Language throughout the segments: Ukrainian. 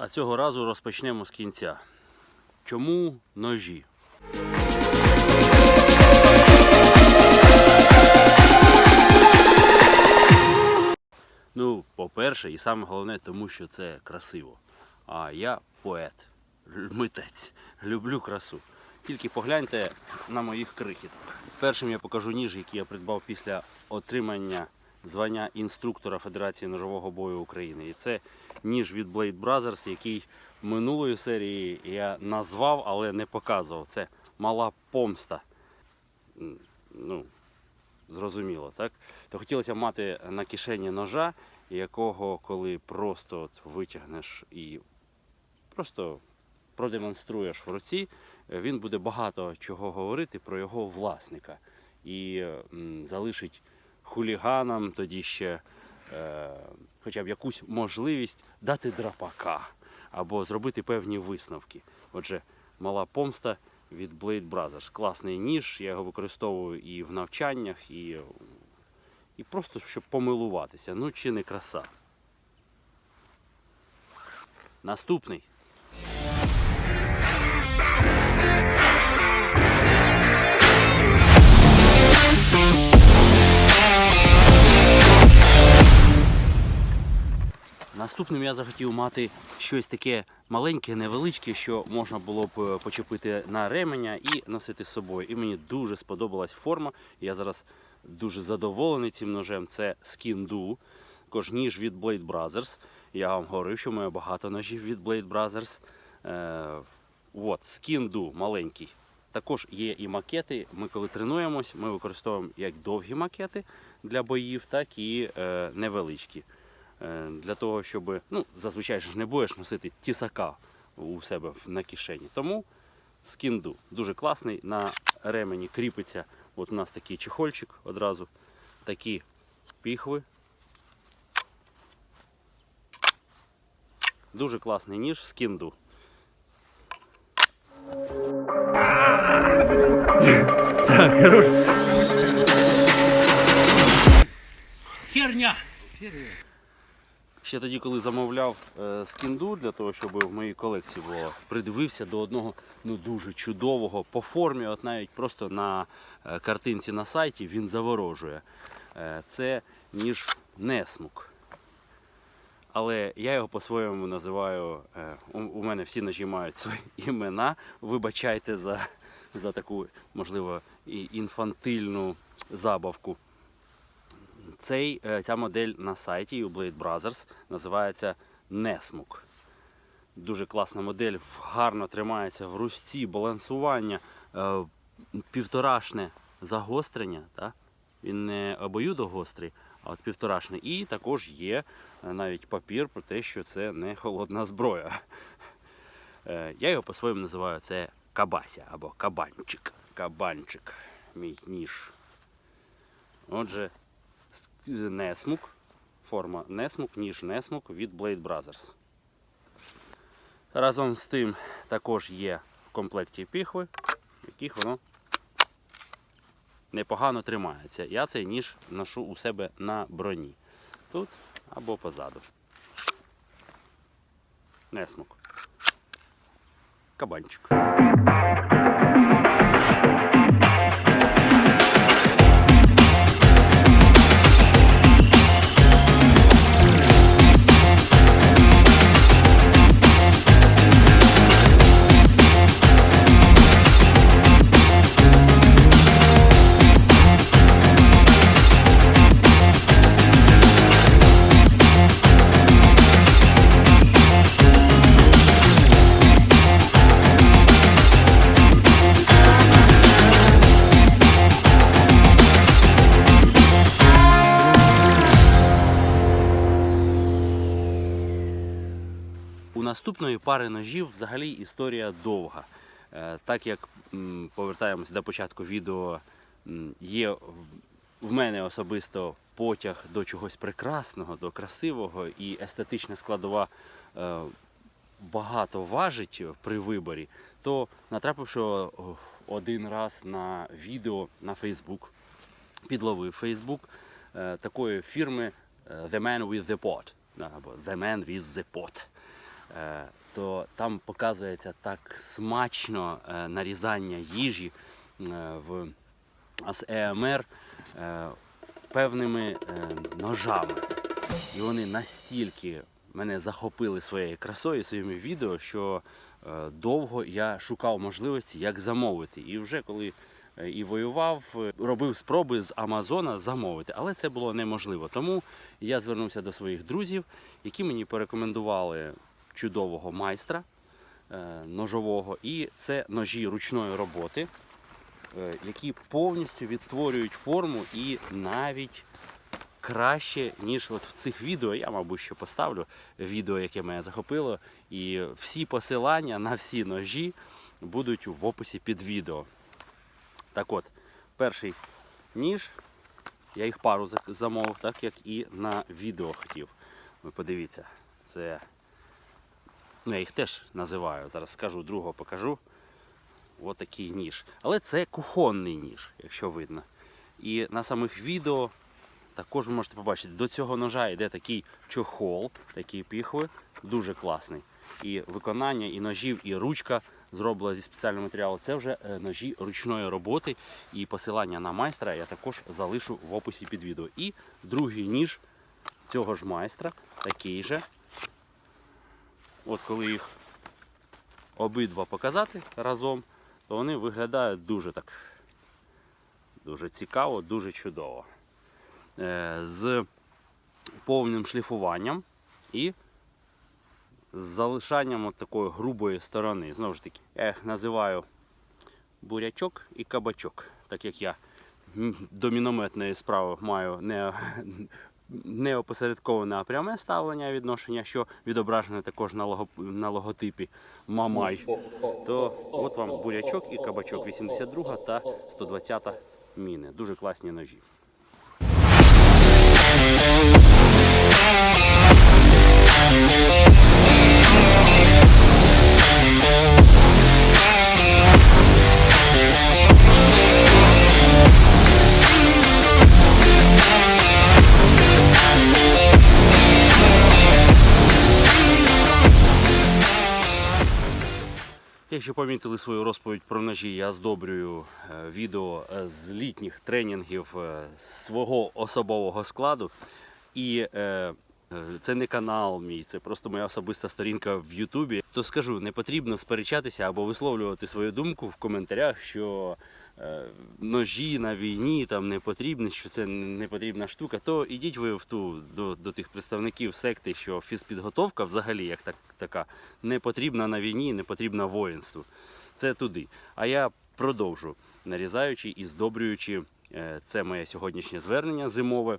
А цього разу розпочнемо з кінця. Чому ножі? Ну, по-перше, і саме головне, тому що це красиво. А я поет, митець, люблю красу. Тільки погляньте на моїх крихіток. Першим я покажу ніж, який я придбав після отримання звання інструктора Федерації ножового бою України. І це ніж від Blade Brothers, який минулої серії я назвав, але не показував. Це мала помста. Ну, зрозуміло, так? То хотілося мати на кишені ножа, якого коли просто от витягнеш і просто продемонструєш в руці, він буде багато чого говорити про його власника і залишить хуліганам тоді ще е, хоча б якусь можливість дати драпака або зробити певні висновки. Отже, мала помста від Blade Brothers. Класний ніж, я його використовую і в навчаннях, і, і просто щоб помилуватися. Ну чи не краса. Наступний. Наступним я захотів мати щось таке маленьке, невеличке, що можна було б е, почепити на ременя і носити з собою. І мені дуже сподобалась форма. Я зараз дуже задоволений цим ножем. Це Skin-Do, також ніж від Blade Brothers. Я вам говорив, що маю багато ножів від Blade Brothers. Е, от, Skin-Do маленький. Також є і макети. Ми коли тренуємось, ми використовуємо як довгі макети для боїв, так і е, невеличкі. Е, Для того, щоб ну, зазвичай ж не будеш носити тісака у себе на кишені. Тому скінду дуже класний. На ремені кріпиться. От у нас такий чехольчик одразу, такі піхви. Дуже класний ніж скінду. Херня! Ще тоді, коли замовляв е, скінду для того, щоб в моїй колекції було, придивився до одного ну дуже чудового по формі, от навіть просто на е, картинці на сайті він заворожує. Е, це ніж Несмук. Але я його по-своєму називаю. у мене всі ножі мають свої імена. Вибачайте за, за таку, можливо, інфантильну забавку. Цей, е, ця модель на сайті у Blade Brothers називається Nesmuk. Дуже класна модель, гарно тримається в ручці, балансування, е, півторашне загострення. Та? Він не обоюдогострий, а от півторашне. І також є е, навіть папір про те, що це не холодна зброя. Я його по-своєму називаю це кабася або кабанчик. Кабанчик, мій ніж. Отже, Несмук, форма Несмук, ніж Несмук від Blade Brothers. Разом з тим також є в комплекті піхви, яких воно непогано тримається. Я цей ніж ношу у себе на броні. Тут або позаду. Несмук. Кабанчик. Наступної пари ножів взагалі історія довга. Е, Так як м, повертаємося до початку відео, є в- мене особисто потяг до чогось прекрасного, до красивого і естетична складова е, багато важить при виборі, то натрапивши один раз на відео на Facebook, підловив е, такої фірми е, The Man with the Pot або The Man with the Pot. Е, то там показується так смачно е, нарізання їжі е, в АСМР е, певними ножами. І вони настільки мене захопили своєю красою, своїми відео, що довго я шукав можливості, як замовити. І вже коли і воював, робив спроби з Амазона замовити, але це було неможливо. Тому я звернувся до своїх друзів, які мені порекомендували чудового майстра е, ножового. І це ножі ручної роботи, е, які повністю відтворюють форму і навіть краще, ніж от в цих відео. Я, мабуть, що поставлю відео, яке мене захопило. І всі посилання на всі ножі будуть в описі під відео. Так от, перший ніж, я їх пару замовив, так як і на відео хотів. Ви подивіться, це. Ну, я їх теж називаю. Зараз скажу, другого покажу. Отакий ніж. Але це кухонний ніж, якщо видно. І на самих відео також ви можете побачити, до цього ножа йде такий чохол, такі піхви, дуже класний. І виконання, і ножів, і ручка зроблена зі спеціального матеріалу. Це вже е, ножі ручної роботи. І посилання на майстра я також залишу в описі під відео. І другий ніж цього ж майстра, такий же. От коли їх обидва показати разом, то вони виглядають дуже так дуже цікаво, дуже чудово. Е, З повним шліфуванням і з залишанням от такої грубої сторони. Знову ж таки, я їх називаю бурячок і кабачок, так як я до мінометної справи маю не, не опосередковане, а пряме ставлення відношення, що відображене також на, лого, на логотипі Мамай. То от вам бурячок і кабачок 82 та 120 міни. Дуже класні ножі. Якщо помітили свою розповідь про ножі, я здобрюю е, відео е, з літніх тренінгів е, свого особового складу. І е, це не канал мій, це просто моя особиста сторінка в Ютубі. То скажу, не потрібно сперечатися або висловлювати свою думку в коментарях, що ножі на війні там не потрібні, що це не потрібна штука. То ідіть ви в ту до, до тих представників секти, що фізпідготовка взагалі як так, така не потрібна на війні, не потрібна воїнству. Це туди. А я продовжу нарізаючи і здобрюючи е, це моє сьогоднішнє звернення зимове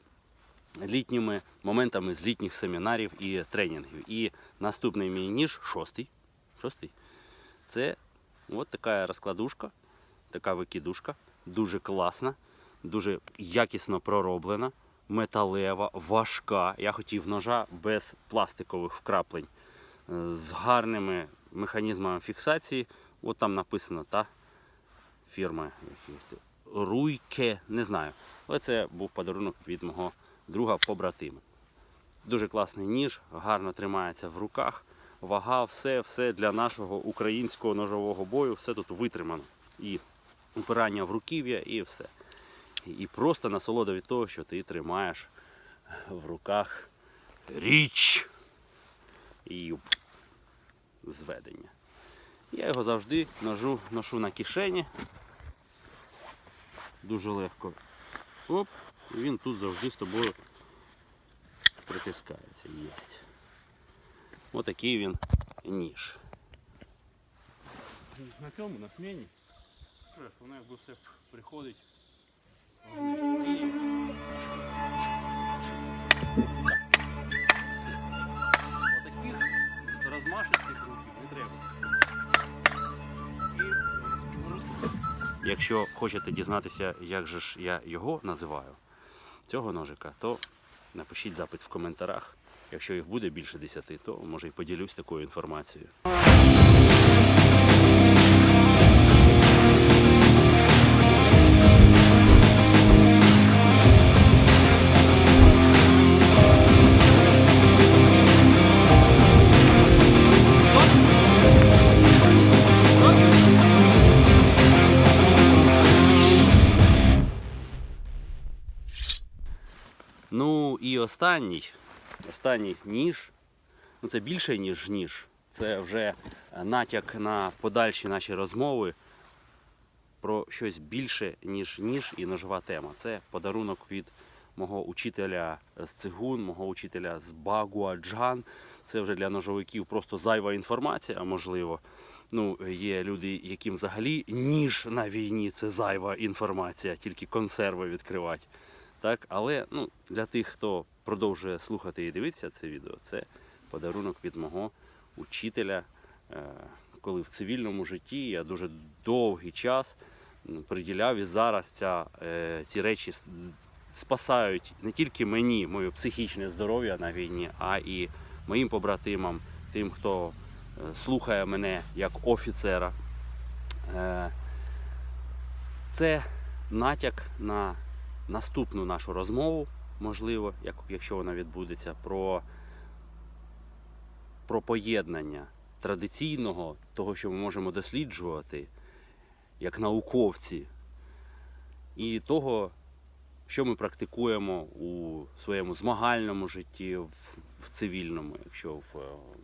літніми моментами з літніх семінарів і тренінгів. І наступний мій ніж, шостий. шостий це от така розкладушка, така викидушка, дуже класна, дуже якісно пророблена, металева, важка. Я хотів ножа без пластикових вкраплень, е, з гарними механізмами фіксації. От там написано та фірма Руйке, не знаю. Але це був подарунок від мого друга побратима. Дуже класний ніж, гарно тримається в руках. Вага, все, все для нашого українського ножового бою, все тут витримано. І упирання в руків'я, і все. І просто насолода від того, що ти тримаєш в руках річ і зведення. Я його завжди ножу, ношу на кишені. Дуже легко. Оп, і він тут завжди з тобою притискається. Єсть. Отакий він ніж. На цьому, на сміні. Що воно якби все приходить. Отаких розмашистих рухів не треба. Якщо хочете дізнатися, як же ж я його називаю, цього ножика, то напишіть запит в коментарях. Якщо їх буде більше 10, то може і поділюсь такою інформацією. Останній, останній ніж, ну це більше, ніж ніж. Це вже натяк на подальші наші розмови про щось більше, ніж ніж і ножова тема. Це подарунок від мого учителя з цигун, мого учителя з Багуаджан. Це вже для ножовиків просто зайва інформація, можливо. Ну, є люди, яким взагалі ніж на війні це зайва інформація, тільки консерви відкривати. Так? Але ну, для тих, хто продовжує слухати і дивитися це відео, це подарунок від мого учителя. Е, Коли в цивільному житті я дуже довгий час приділяв і зараз ця, е, ці речі спасають не тільки мені, моє психічне здоров'я на війні, а і моїм побратимам, тим, хто е, слухає мене як офіцера. Це натяк на наступну нашу розмову, можливо, якщо вона відбудеться, про, про поєднання традиційного, того, що ми можемо досліджувати як науковці, і того, що ми практикуємо у своєму змагальному житті, в, цивільному, якщо в е,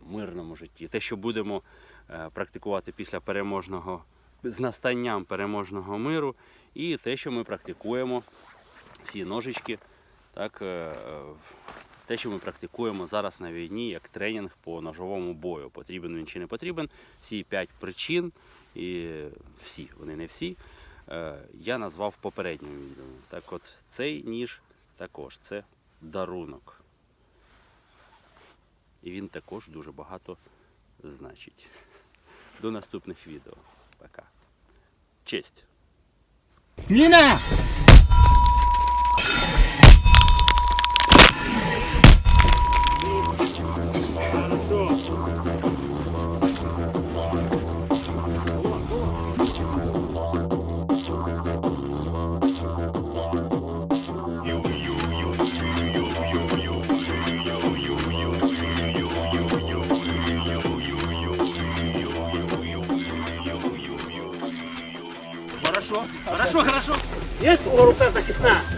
мирному житті, те, що будемо е, практикувати після переможного з настанням переможного миру, і те, що ми практикуємо, всі ножички, так, е, те, що ми практикуємо зараз на війні, як тренінг по ножовому бою. Потрібен він чи не потрібен. Всі п'ять причин, і всі, вони не всі, е, я назвав попередньому відео. Так от цей ніж також це дарунок. І він також дуже багато значить. До наступних відео. Пока. Честь! Міна! Хорошо, хорошо, хорошо. Есть рука захисна?